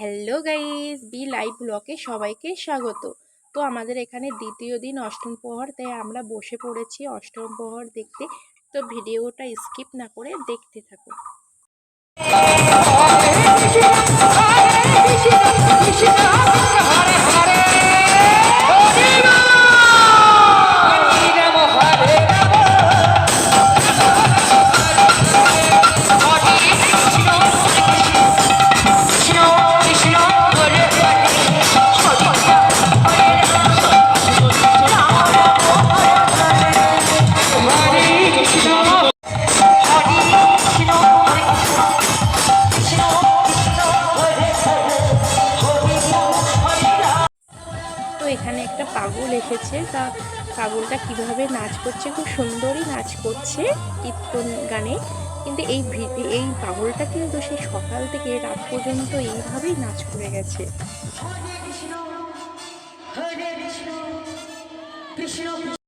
Hello guys B live ব্লকে সবাইকে স্বাগত। তো আমাদের এখানে দ্বিতীয় দিন অষ্টম প্রহর, তাই আমরা বসে পড়েছি অষ্টম প্রহর দেখতে। তো ভিডিওটা স্কিপ না করে দেখতে থাকো। এখানে একটা পাগল এসেছে। তা পাগলটা কীভাবে নাচ করছে? খুব সুন্দরই নাচ করছে কীর্তন গানে। কিন্তু এই এই পাগলটা কিন্তু সেই সকাল থেকে রাত পর্যন্ত এইভাবেই নাচ করে গেছে। Hare